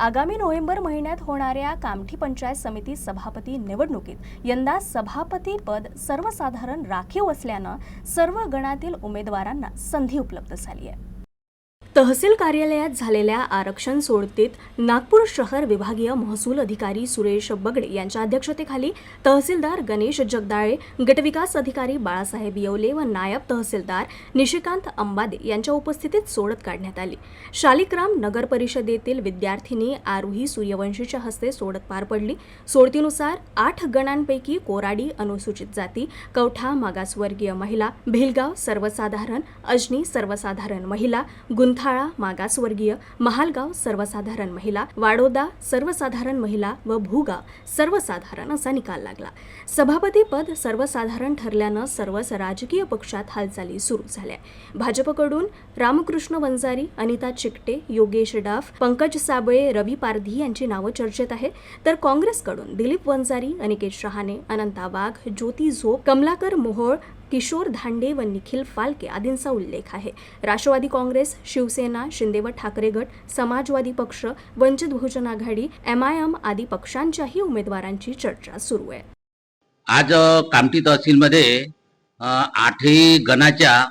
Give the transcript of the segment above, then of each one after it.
आगामी नोव्हेंबर महिन्यात होणाऱ्या कामठी पंचायत समिती सभापती निवडणुकीत यंदा सभापती पद सर्वसाधारण राखीव असल्यानं सर्व गणातील उमेदवारांना संधी उपलब्ध झाली आहे. तहसील कार्यालयात झालेल्या आरक्षण सोडतीत नागपूर शहर विभागीय महसूल अधिकारी सुरेश बगडे यांच्या अध्यक्षतेखाली तहसीलदार गणेश जगदाळे गटविकास अधिकारी बाळासाहेब येवले व नायब तहसीलदार निशिकांत अंबादे यांच्या उपस्थितीत सोडत काढण्यात आली. शालिक्राम नगर परिषदेतील विद्यार्थिनी आरुही सूर्यवंशीच्या हस्ते सोडत पार पडली. सोडतीनुसार आठ गणांपैकी कोराडी अनुसूचित जाती कवठा मागासवर्गीय महिला भिलगाव सर्वसाधारण अजनी सर्वसाधारण महिला गुंथा गुंथाळा मागासवर्गीय महालगाव सर्वसाधारण महिला वाडोदा सर्वसाधारण महिला व भूगाव सर्वसाधारण असा निकाल लागला. सभापती पद सर्वसाधारण ठरल्यानं सर्वच राजकीय पक्षात हालचाली सुरू झाल्या. भाजपकडून रामकृष्ण वंजारी अनिता चिकटे योगेश डाफ पंकज साबळे रवी पारधी यांची नावं चर्चेत आहेत. तर काँग्रेसकडून दिलीप वंजारी अनिकेत शहाणे अनंता वाघ ज्योती झोप कमलाकर मोहोळ किशोर धांडे व निखिल फालके आदींचा उल्लेख आहे. राष्ट्रवादी काँग्रेस शिवसेना शिंदे व ठाकरे गट समाजवादी पक्ष Vanchit Bahujan Aghadi M I M आदी पक्षांच्याही उमेदवारांची चर्चा सुरू आहे. आज कामठी तहसीलमध्ये आठही गणाच्या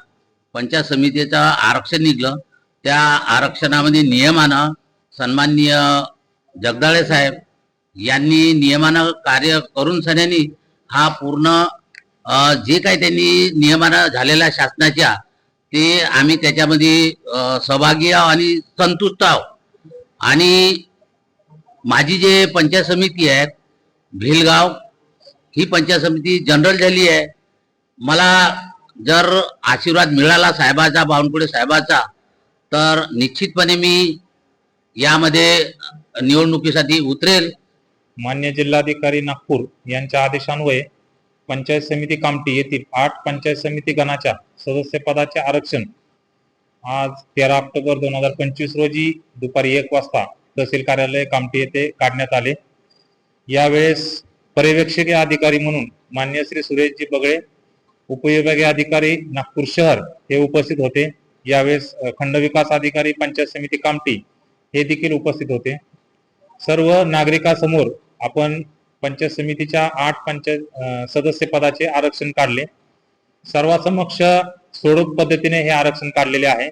पंचायत समितीचं आरक्षण निघलं. त्या आरक्षणामध्ये नियमानं सन्माननीय जगदाळे साहेब यांनी नियमानं कार्य करून सन्यानी हा पूर्ण जे काही त्यांनी नियमानं झालेल्या शासनाच्या ते आम्ही त्याच्यामध्ये सहभागी आहो आणि संतुष्ट आहोत. आणि माझी जे पंचायत समिती आहे भिलगाव ही पंचायत समिती जनरल झाली आहे. मला जर आशीर्वाद मिळाला साहेबाचा बावनकुळे साहेबाचा तर निश्चितपणे मी यामध्ये निवडणुकीसाठी उतरेल. मान्य जिल्हाधिकारी नागपूर यांच्या आदेशान्वये पंचायत समिती कामठी येथील आठ पंचायत समिती गणाच्या सदस्यपदाचे आरक्षण आज तेरा ऑक्टोबर दोन हजार पंचवीस रोजी दुपारी एक वाजता तहसील कार्यालय कामठी येथे काढण्यात आले. यावेळेस पर्यवेक्षकीय अधिकारी म्हणून मान्य श्री सुरेशजी बगळे उपविभागीय अधिकारी नागपूर शहर हे उपस्थित होते. यावेळेस खंडविकास खंड विकास अधिकारी पंचायत समिती कामठी हे देखील उपस्थित होते. सर्व नागरिकांसमोर आपण पंचायत समितीच्या आठ पंचायत सदस्य पदाचे आरक्षण काढले. सर्वांसमक्ष सोडत पद्धतीने हे आरक्षण काढलेले आहे.